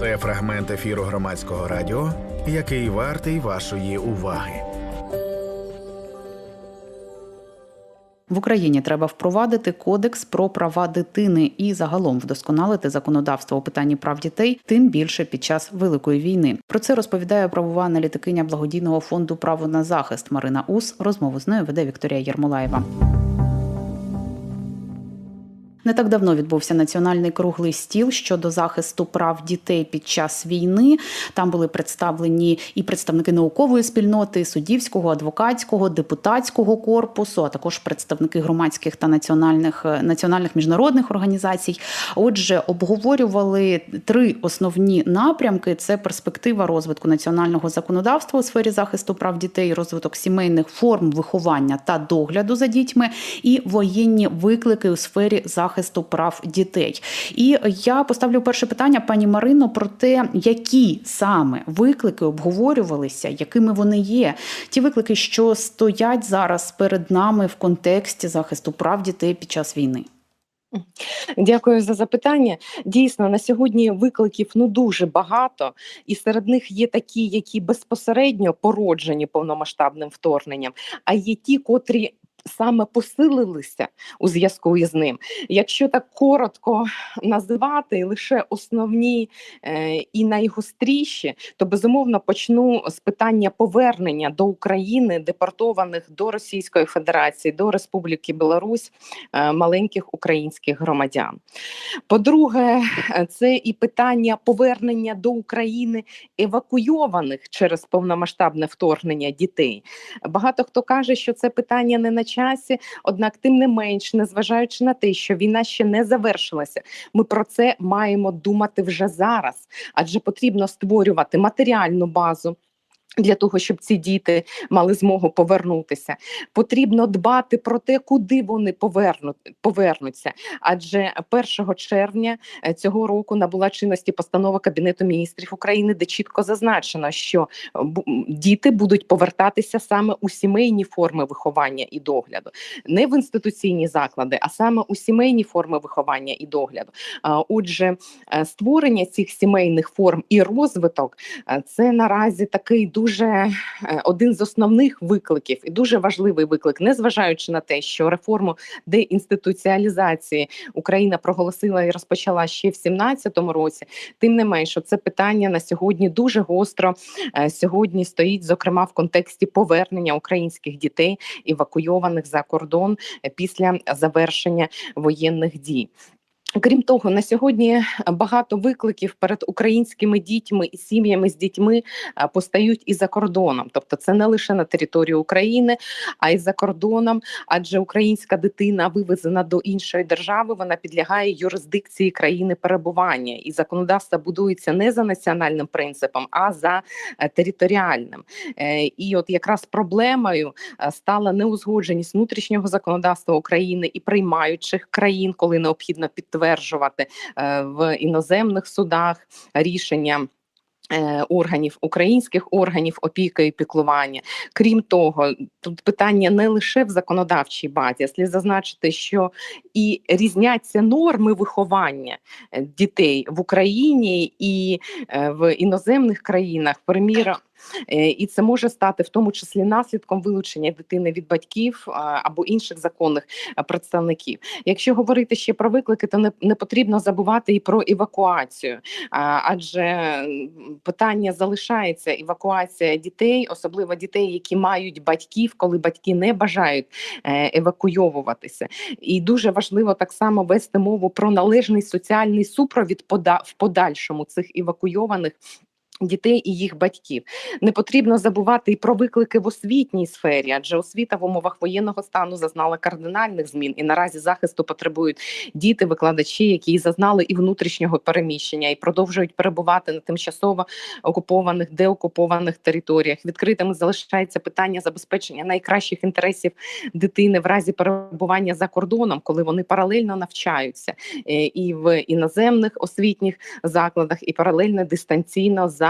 Це фрагмент ефіру громадського радіо, який вартий вашої уваги. В Україні треба впровадити кодекс про права дитини і загалом вдосконалити законодавство у питанні прав дітей, тим більше під час великої війни. Про це розповідає правова аналітикиня благодійного фонду Право на захист Марина Ус. Розмову з нею веде Вікторія Єрмолаєва. Не так давно відбувся національний круглий стіл щодо захисту прав дітей під час війни. Там були представлені і представники наукової спільноти, суддівського, адвокатського, депутатського корпусу, а також представники громадських та національних національних міжнародних організацій. Отже, обговорювали три основні напрямки: це перспектива розвитку національного законодавства у сфері захисту прав дітей, розвиток сімейних форм виховання та догляду за дітьми, і воєнні виклики у сфері захисту прав дітей. І я поставлю перше питання, пані Марино, про те, які саме виклики обговорювалися, якими вони є. Ті виклики, що стоять зараз перед нами в контексті захисту прав дітей під час війни. Дякую за запитання. Дійсно, на сьогодні викликів ну дуже багато, і серед них є такі, які безпосередньо породжені повномасштабним вторгненням, а є ті, котрі саме посилилися у зв'язку із ним. Якщо так коротко називати лише основні е, і найгостріші, то безумовно почну з питання повернення до України депортованих до Російської Федерації, до Республіки Білорусь е, маленьких українських громадян. По-друге, це і питання повернення до України евакуйованих через повномасштабне вторгнення дітей. Багато хто каже, що це питання не на часі, однак, тим не менш, незважаючи на те, що війна ще не завершилася, ми про це маємо думати вже зараз, адже потрібно створювати матеріальну базу. Для того щоб ці діти мали змогу повернутися, потрібно дбати про те, куди вони повернуть, повернуться. Адже 1 червня е, цього року набула чинності постанова Кабінету міністрів України, де чітко зазначено, що діти будуть повертатися саме у сімейні форми виховання і догляду, не в інституційні заклади, а саме у сімейні форми виховання і догляду. Отже, е, створення цих сімейних форм і розвиток е, це наразі такий дуже е, один з основних викликів і дуже важливий виклик, незважаючи на те, що реформу деінституціалізації Україна проголосила і розпочала ще в 2017 році. Тим не менше, це питання на сьогодні дуже гостро е, сьогодні стоїть, зокрема в контексті повернення українських дітей евакуйованих за кордон е, після завершення воєнних дій. Крім того, на сьогодні багато викликів перед українськими дітьми і сім'ями з дітьми постають і за кордоном, тобто це не лише на території України, а й за кордоном, адже українська дитина вивезена до іншої держави, вона підлягає юрисдикції країни перебування, і законодавство будується не за національним принципом, а за е, територіальним. Е, і от якраз проблемою е, стала неузгодженість внутрішнього законодавства України і приймаючих країн, коли необхідно підтвердити підтверджувати е, в іноземних судах рішення. Е, органів українських органів опіки і піклування, крім того, тут питання не лише в законодавчій базі, слід зазначити, що і різняться норми виховання е, дітей в Україні і в іноземних країнах. Приміром, і це може стати в тому числі наслідком вилучення дитини від батьків або інших законних представників. Якщо говорити ще про виклики, то не, не потрібно забувати і про евакуацію, адже питання залишається евакуація дітей, особливо дітей, які мають батьків, коли батьки не бажають е, евакуйовуватися. І дуже важливо так само вести мову про належний соціальний супровід в подальшому цих евакуйованих Дітей і їх батьків не потрібно забувати і про виклики в освітній сфері, адже освіта в умовах воєнного стану зазнала кардинальних змін, і наразі захисту потребують діти, викладачі, які зазнали і внутрішнього переміщення, і продовжують перебувати на тимчасово окупованих деокупованих територіях. Відкритими залишається питання забезпечення найкращих інтересів дитини в разі перебування за кордоном, коли вони паралельно навчаються е, і в іноземних освітніх закладах, і паралельно дистанційно за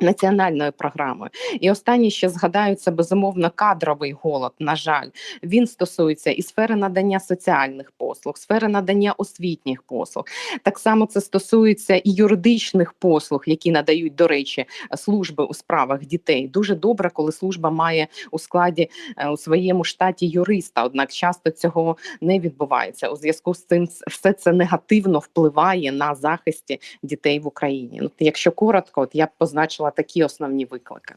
Національною програмою і останнє, що згадаються безумовно кадровий голод. На жаль, він стосується і сфери надання соціальних послуг, сфери надання освітніх послуг. Так само це стосується і юридичних послуг, які надають, до речі, служби у справах дітей. Дуже добре, коли служба має у складі е, у своєму штаті юриста. Однак часто цього не відбувається. У зв'язку з цим все це негативно впливає на захисті дітей в Україні. Ну, якщо коротко, от я б позначила такі основні виклики.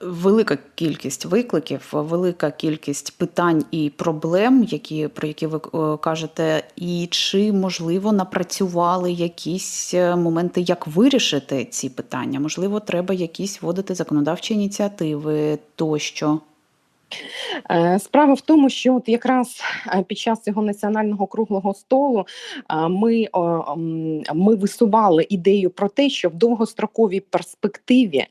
Велика кількість викликів, велика кількість питань і проблем, які про які ви е, кажете, і чи можливо напрацювали якісь е, моменти, як вирішити ці питання? Можливо, треба якісь вводити законодавчі ініціативи тощо. Е, Справа в тому, що от якраз е, під час цього національного круглого столу е, ми, ми висували ідею про те, що в довгостроковій перспективі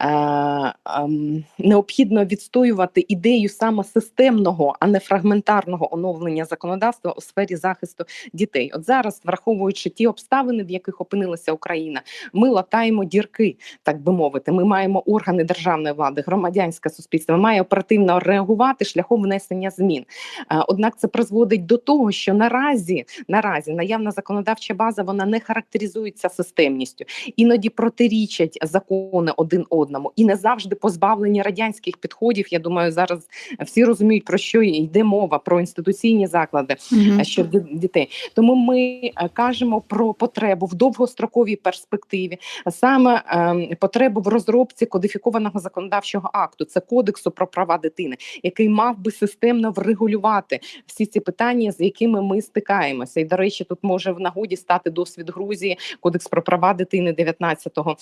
ем, необхідно відстоювати ідею саме системного, а не фрагментарного оновлення законодавства у сфері захисту дітей. От зараз, враховуючи ті обставини, в яких опинилася Україна, ми латаємо дірки, так би мовити. Ми маємо органи державної влади, громадянське суспільство має оперативно реагувати шляхом внесення змін. Е, Однак це призводить до того, що наразі наразі наявна законодавча база вона не характеризується системністю, іноді протирічать закони один одному і не завжди позбавлені радянських підходів. Я думаю, зараз всі розуміють про що йде мова про інституційні заклади е, щодо дітей. Тому ми е, кажемо про потребу в довгостроковій перспективі, саме ем, потребу в розробці кодифікованого законодавчого акту. Це кодексу про права дитини, який мав би системно врегулювати всі ці питання, з якими ми стикаємося. І до речі, тут може в нагоді стати досвід Грузії, кодекс про права дитини 19-го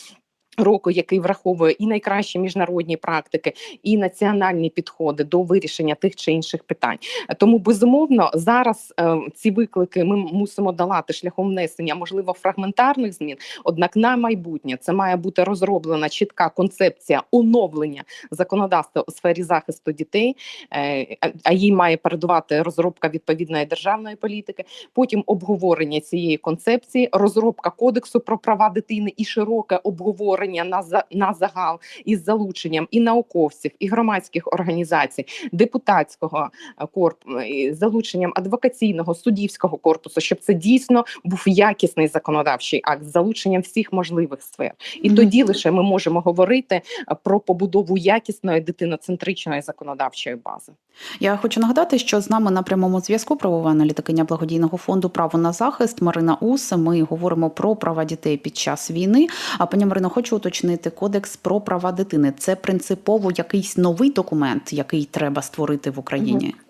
Року, який враховує і найкращі міжнародні практики, і національні підходи до вирішення тих чи інших питань. Тому безумовно зараз е, ці виклики ми мусимо долати шляхом внесення, можливо, фрагментарних змін. Однак на майбутнє це має бути розроблена чітка концепція оновлення законодавства у сфері захисту дітей, е, а- їй має передувати розробка відповідної державної політики. Потім обговорення цієї концепції, розробка кодексу про права дитини і широке обговорення на за на загал із залученням і науковців, і громадських організацій, депутатського е, корпусу, залученням адвокаційного суддівського корпусу, щоб це дійсно був якісний законодавчий акт з залученням всіх можливих сфер. І Мгм. тоді лише ми можемо говорити е, про побудову якісної дитиноцентричної законодавчої бази. Я хочу нагадати, що з нами на прямому зв'язку правова аналітикиня благодійного фонду Право на захист Марина Ус. Ми говоримо про права дітей під час війни. А пані Марино, хочу уточнити кодекс про права дитини. Це принципово якийсь новий документ, який треба створити в Україні. Угу.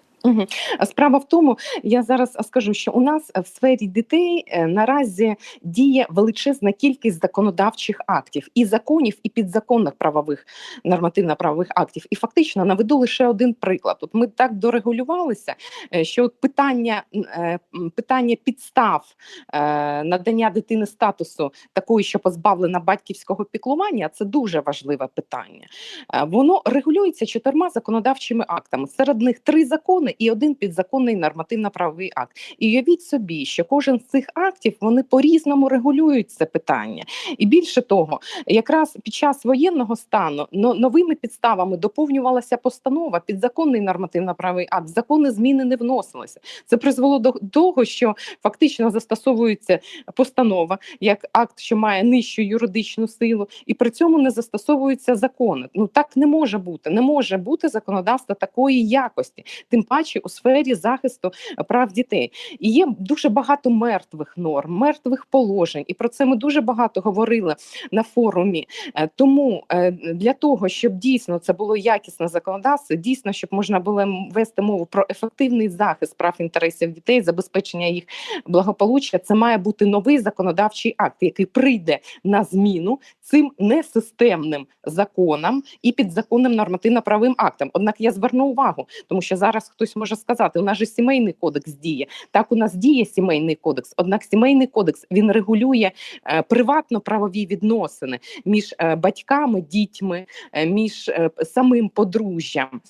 Справа в тому, я зараз скажу, що у нас в сфері дітей е, наразі діє величезна кількість законодавчих актів і законів, і підзаконних правових нормативно-правових актів. І фактично наведу лише один приклад. От ми так дорегулювалися, е, що питання, е, питання підстав е, надання дитини статусу такої, що позбавлена батьківського піклування, це дуже важливе питання. Е, Воно регулюється чотирма законодавчими актами. Серед них три закони і один підзаконний нормативно-правовий акт. І уявіть собі, що кожен з цих актів вони по-різному регулюють це питання. І більше того, якраз під час воєнного стану новими підставами доповнювалася постанова, підзаконний нормативно-правовий акт. Закони зміни не вносилися. Це призвело до того, що фактично застосовується постанова як акт, що має нижчу юридичну силу, і при цьому не застосовуються закони. Ну так не може бути. Не може бути законодавства такої якості, тим паче у сфері захисту прав дітей. І є дуже багато мертвих норм, мертвих положень, і про це ми дуже багато говорили на форумі. Е, Тому е, для того, щоб дійсно це було якісне законодавство, дійсно, щоб можна було вести мову про ефективний захист прав інтересів дітей, забезпечення їх благополуччя, це має бути новий законодавчий акт, який прийде на зміну цим несистемним законам і підзаконним нормативно-правовим актам. Однак я зверну увагу, тому що зараз хтось може сказати: у нас же сімейний кодекс діє. Так, у нас діє сімейний кодекс. Однак сімейний кодекс він регулює е, приватно-правові відносини між е, батьками, дітьми, е, між самим подружжям.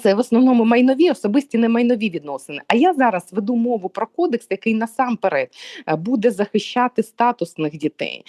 Це в основному майнові, особисті не майнові відносини. А я зараз веду мову про кодекс, який насамперед е, буде захищати статусних дітей,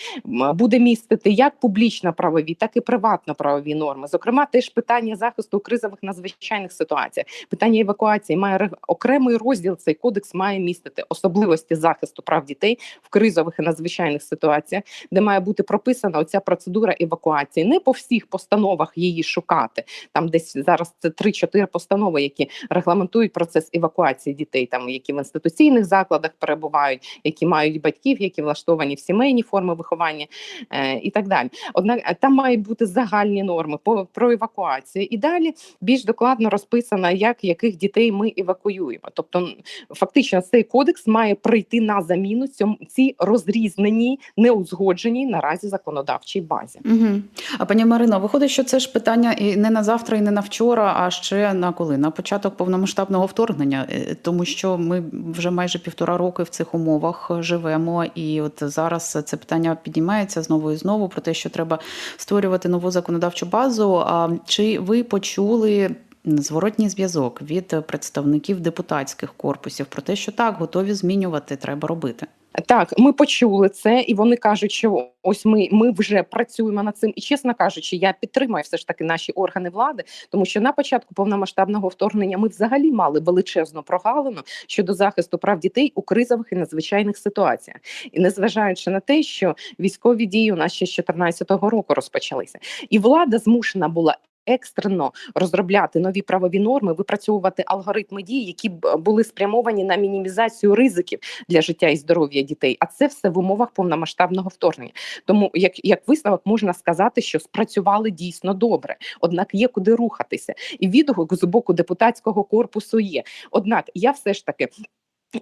буде містити як публічно-правові, так і приватно-правові норми. Зокрема, теж питання захисту у кризових надзвичайних ситуаціях, питання евакуації має окремий розділ. Цей кодекс має містити особливості захисту прав дітей в кризових і надзвичайних ситуаціях, де має бути прописана оця процедура евакуації. Не по всіх постановах її шукати. Там десь зараз це 3-4 постанови, які регламентують процес евакуації дітей, там які в інституційних закладах перебувають, які мають батьків, які влаштовані в сімейні форми виховання е, і так далі. Однак е, там мають бути загальні норми по про евакуацію. І далі більш докладно розписано, як яких дітей ми евакуюємо. Тобто, фактично, цей кодекс має прийти на заміну цьому цій розрізненій, неузгодженій наразі законодавчій базі. Угу. А пані Марино, виходить, що це ж питання і не на завтра, і не на вчора, а ще на коли? На початок повномасштабного вторгнення, Е, тому що ми вже майже півтора роки в цих умовах живемо, і от зараз це питання піднімається знову і знову про те, що треба створювати нову законодавчу базу. А чи ви почули? Зворотній зв'язок від представників депутатських корпусів про те, що так готові змінювати, треба робити. Так, ми почули це, і вони кажуть, що ось ми, ми вже працюємо над цим. І чесно кажучи, я підтримую все ж таки наші органи влади, тому що на початку повномасштабного вторгнення ми взагалі мали величезну прогалину щодо захисту прав дітей у кризових і надзвичайних ситуаціях. І незважаючи на те, що військові дії у нас ще з 2014 року розпочалися, і влада змушена була. Екстрено розробляти нові правові норми, випрацьовувати алгоритми дій, які б були спрямовані на мінімізацію ризиків для життя і здоров'я дітей. А це все в умовах повномасштабного вторгнення. Тому, як як висновок, можна сказати, що спрацювали дійсно добре. Однак є куди рухатися, і відгук з боку депутатського корпусу є. Однак я все ж таки.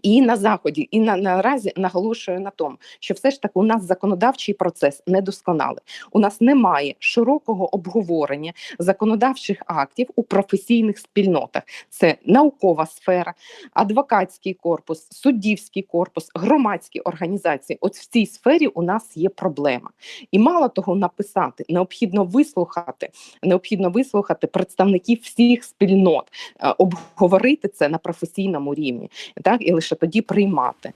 І на заході, і на наразі наголошую на тому, що все ж таки у нас законодавчий процес недосконалий. У нас немає широкого обговорення законодавчих актів у професійних спільнотах. Це наукова сфера, адвокатський корпус, суддівський корпус, громадські організації. От в цій сфері у нас є проблема. І мало того, написати необхідно вислухати, необхідно вислухати представників всіх спільнот, е, обговорити це на професійному рівні, так і лише тоді приймати.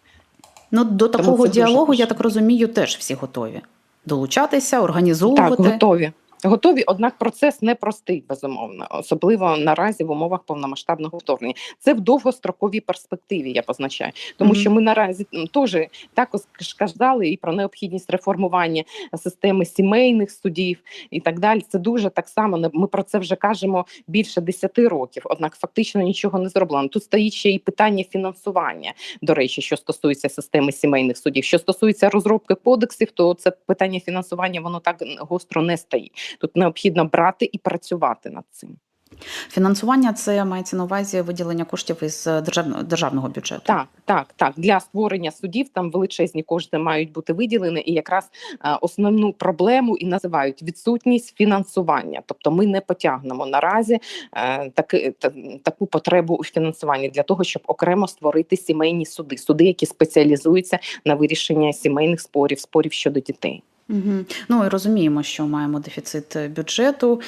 Ну до Тому такого діалогу, я так розумію, теж всі готові долучатися, організовувати. Так, готові. Готові, однак процес непростий, безумовно, особливо наразі в умовах повномасштабного вторгнення. Це в довгостроковій перспективі, я позначаю, тому Мгм. що ми наразі теж також казали і про необхідність реформування системи сімейних судів і так далі. Це дуже так само. Ми про це вже кажемо більше 10 років. Однак фактично нічого не зроблено. Тут стоїть ще і питання фінансування. До речі, що стосується системи сімейних судів. Що стосується розробки кодексів, то це питання фінансування воно так гостро не стоїть. Тут необхідно брати і працювати над цим. Фінансування це мається на увазі виділення коштів із державного державного бюджету. Так, так, так. Для створення судів там величезні кошти мають бути виділені, і якраз е, основну проблему і називають відсутність фінансування. Тобто, ми не потягнемо наразі е, таки, та, таку потребу у фінансуванні для того, щоб окремо створити сімейні суди, суди, які спеціалізуються на вирішенні сімейних спорів, спорів щодо дітей. Угу. Ну і розуміємо, що маємо дефіцит бюджету,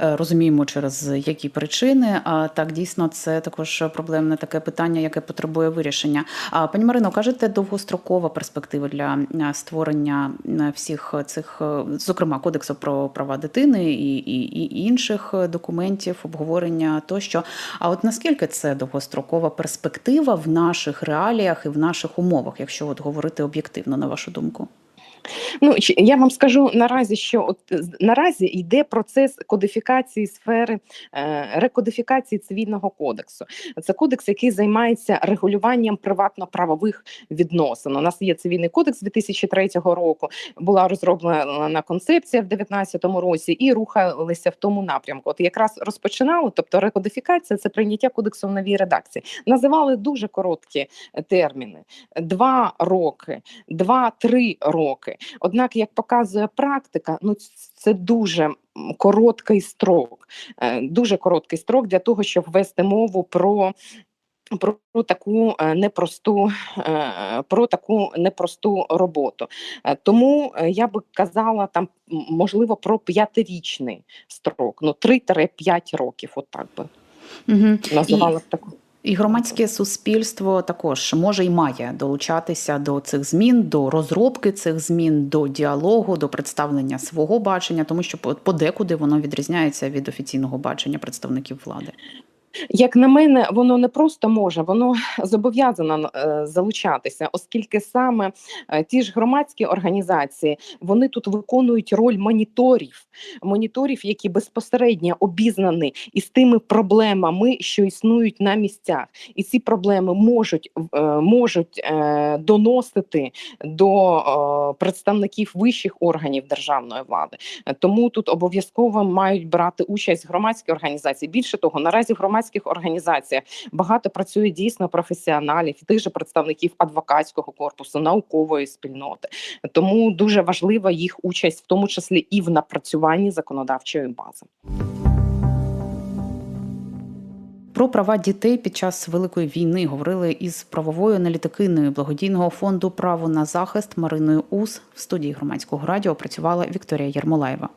е, розуміємо через які причини. А так дійсно це також проблемне таке питання, яке потребує вирішення. А пані Марино, кажете, довгострокова перспектива для е, створення е, всіх цих, е, зокрема, кодексу про права дитини і, і, і інших документів, обговорення тощо. А от наскільки це довгострокова перспектива в наших реаліях і в наших умовах, якщо от говорити об'єктивно, на вашу думку? Ну я вам скажу наразі, що от наразі йде процес кодифікації сфери е, рекодифікації цивільного кодексу. Це кодекс, який займається регулюванням приватно-правових відносин. У нас є цивільний кодекс 2003 року. Була розроблена концепція в 2019 році і рухалися в тому напрямку. От якраз розпочинали, тобто рекодифікація це прийняття кодексу в новій редакції. Називали дуже короткі е, терміни: два роки, два-три роки. Однак, як показує практика, ну це дуже короткий строк, е, дуже короткий строк для того, щоб ввести мову про. Про, таку е, непросту е, про таку непросту роботу, тому я би казала там можливо про п'ятирічний строк, ну 3-5 років, отак би. Угу. Називала б таку. І громадське суспільство також може і має долучатися до цих змін, до розробки цих змін, до діалогу, до представлення свого бачення, тому що по- подекуди воно відрізняється від офіційного бачення представників влади. Як на мене, воно не просто може, воно зобов'язано е, залучатися, оскільки саме е, ті ж громадські організації вони тут виконують роль моніторів, моніторів, які безпосередньо обізнані із тими проблемами, що існують на місцях, і ці проблеми можуть е, можуть доносити до представників вищих органів державної влади. Тому тут обов'язково мають брати участь громадські організації. Більше того, наразі в громадських організаціях багато працює дійсно професіоналів, тих же представників адвокатського корпусу, наукової спільноти. Тому дуже важлива їх участь, в тому числі і в напрацюванні законодавчої бази. Про права дітей під час великої війни говорили із правовою аналітикиною благодійного фонду Право на захист Мариною Ус в студії громадського радіо працювала Вікторія Єрмолаєва.